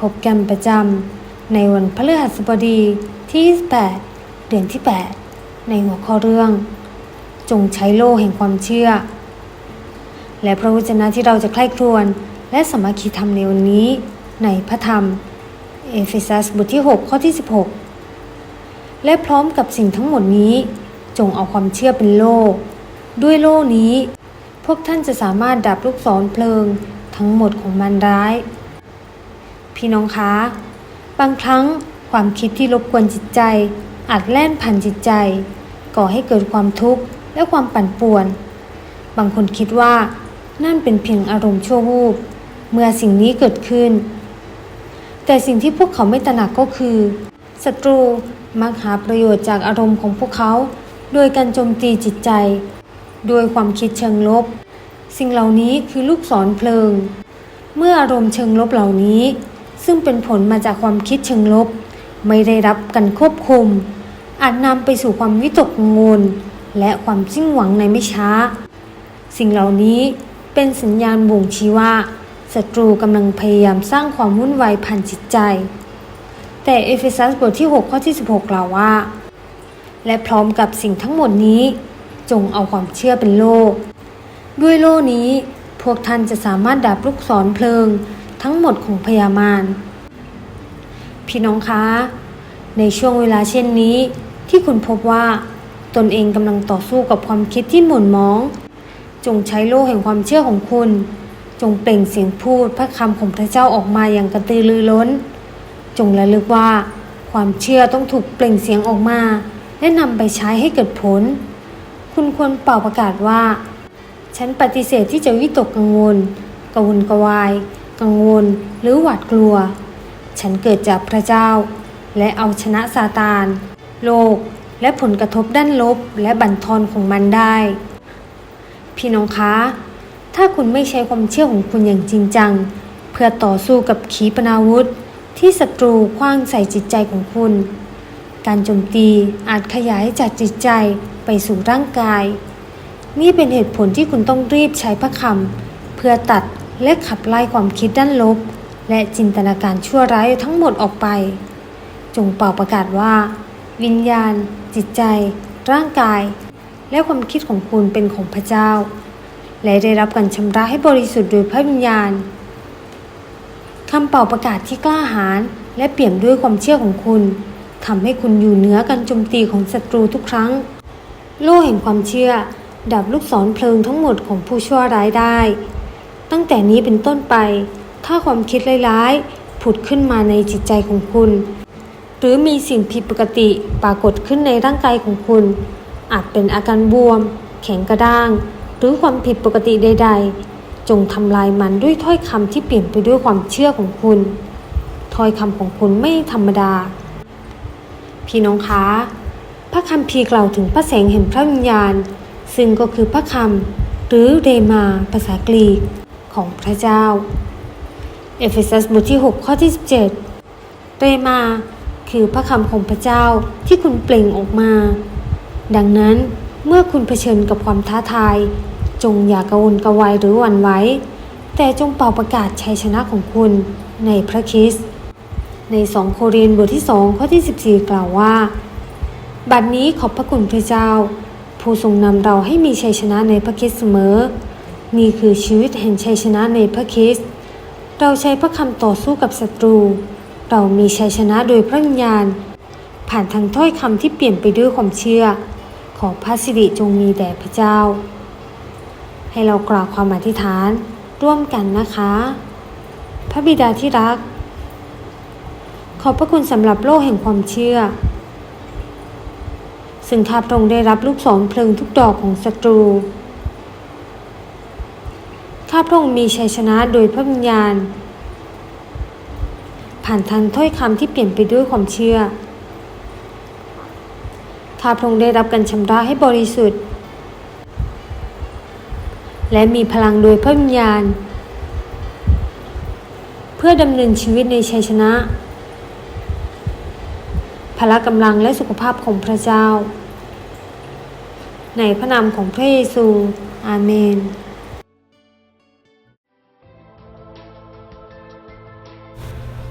พบกันประจำในวันพฤหัสบดีที่ 28 เดือนที่ 8 ในหัวข้อเรื่อง จงใช้โล่แห่งความเชื่อ และพระวจนะที่เราจะใคร่ครวญและสมัคคีธรรมในวันนี้ในพระธรรม เอเฟซัสบทที่ 6 ข้อที่ 16 และพร้อมกับสิ่งทั้งหมดนี้ จงเอาความเชื่อเป็นโล่ ด้วยโล่นี้ พวกท่านจะสามารถดับลูกศรเพลิงทั้งหมดของมันร้าย พี่น้องคะ บางครั้งความคิดที่รบกวนจิตใจ อาจแล่นผ่านจิตใจ ก่อให้เกิดความทุกข์และความปั่นป่วน บางคนคิดว่า นั่นเป็นเพียงอารมณ์ชั่ววูบเมื่อสิ่งนี้เกิดขึ้น แต่สิ่งที่พวกเขาไม่ตระหนักก็คือศัตรูมักหาประโยชน์จากอารมณ์ของพวกเขา โดยการโจมตีจิตใจ โดยความคิดเชิงลบ สิ่งเหล่านี้คือลูกศรเพลิง เมื่ออารมณ์เชิงลบเหล่านี้ ซึ่งเป็นผลมาจากความคิดเชิงลบ ไม่ได้รับการควบคุม อาจนำไปสู่ความวิตกกังวลและความสิ้นหวังในไม่ช้า สิ่งเหล่านี้เป็นสัญญาณบ่งชี้ว่าศัตรูกำลังพยายามสร้างความวุ่นวายผ่านจิตใจ แต่เอเฟซัสบทที่ 6 ข้อที่ 16 กล่าวว่า และพร้อมกับสิ่งทั้งหมดนี้ จงเอาความเชื่อเป็นโลกด้วยโล่นี้ พวกท่านจะสามารถดับลูกศรเพลิง ทั้งหมดของพยามารพี่น้องคะ ในช่วงเวลาเช่นนี้ ที่คุณพบว่า ตนเองกำลังต่อสู้กับความคิดที่หม่นหมอง จงใช้โล่แห่งความเชื่อของคุณ จงเปล่งเสียงพูดพระคำของพระเจ้าออกมาอย่างกระตือรือร้น จงระลึกว่า ความเชื่อต้องถูกเปล่งเสียงออกมา และนำไปใช้ให้เกิดผล คุณควรเป่าประกาศว่า ฉันปฏิเสธที่จะวิตกกังวลกังวลกวาย กังวล หรือหวาดกลัว ฉันเกิดจากพระเจ้า และเอาชนะซาตาน โลก และผลกระทบด้านลบและบั่นทอนของมันได้ พี่น้องคะ ถ้าคุณไม่ใช้ความเชื่อของคุณอย่างจริงจัง เพื่อต่อสู้กับขีปนาวุธ ที่ศัตรูคว้างใส่จิตใจของคุณ การโจมตีอาจขยายจากจิตใจไปสู่ร่างกาย นี่เป็นเหตุผลที่คุณต้องรีบใช้พระคำเพื่อตัด และขับไล่ความคิดด้านลบ และจินตนาการชั่วร้ายทั้งหมดออกไป จงเป่าประกาศว่า วิญญาณ จิตใจ ร่างกาย และความคิดของคุณเป็นของพระเจ้า และได้รับการชำระให้บริสุทธิ์โดยพระวิญญาณคำเป่าประกาศที่กล้าหาญและเปี่ยมด้วยความเชื่อของคุณทำให้คุณอยู่เหนือการโจมตีของศัตรูทุกครั้ง โล่แห่งความเชื่อ ดับลูกศรเพลิงทั้งหมดของผู้ชั่วร้ายได้ ตั้งแต่นี้เป็นต้นไป ถ้าความคิดร้ายๆ ผุดขึ้นมาในจิตใจของคุณ หรือมีสิ่งผิดปกติปรากฏขึ้นในร่างกายของคุณ อาจเป็นอาการบวม แข็งกระด้าง หรือความผิดปกติใด ๆ จงทำลายมันด้วยถ้อยคำที่เปลี่ยนไปด้วยความเชื่อของคุณ ถ้อยคำของคุณไม่ธรรมดา พี่น้องคะ พระคัมภีกล่าวถึงพระแสงแห่งพระวิญญาณ ซึ่งก็คือพระคำหรือเรมา ภาษากรีก ของพระเจ้า เอเฟซัสบทที่ 6 ข้อที่ 17 เรมาคือพระคำของพระเจ้าที่คุณเปล่งออกมา ดังนั้นเมื่อคุณเผชิญกับความท้าทาย จงอย่ากระวนกระวายหรือหวั่นไหวแต่จงเป่าประกาศชัยชนะของคุณในพระคริสต์ในสองโครินธ์บทที่ 2 ข้อที่ 14 กล่าวว่า บัดนนี้ขอบพระคุณพระเจ้า ผู้ทรงนำเราให้มีชัยชนะในพระคริสต์เสมอ นี่คือชีวิตแห่งชัยชนะในพระคริสต์เราใช้พระคำต่อสู้กับศัตรู เรามีชัยชนะโดยพระวิญญาณ ผ่านทางถ้อยคำที่เปลี่ยนไปด้วยความเชื่อ ขอพระสิริจงมีแด่พระเจ้า ให้เรากล่าวความอธิษฐานร่วมกันนะคะ พระบิดาที่รัก ขอบพระคุณสำหรับโลกแห่งความเชื่อ ซึ่งข้าพระองค์ได้รับลูกศรเพลิงทุกดอกของศัตรู ข้าพระองค์มีชัยชนะโดยพระวิญญาณ ผ่านทางถ้อยคำที่เปลี่ยนไปด้วยความเชื่อ ข้าพระองค์ได้รับการชำระให้บริสุทธิ์ และมีพลังโดยพระวิญญาณ เพื่อดำเนินชีวิตในชัยชนะ พละกำลังและสุขภาพของพระเจ้า ในพระนามของพระเยซู อาเมน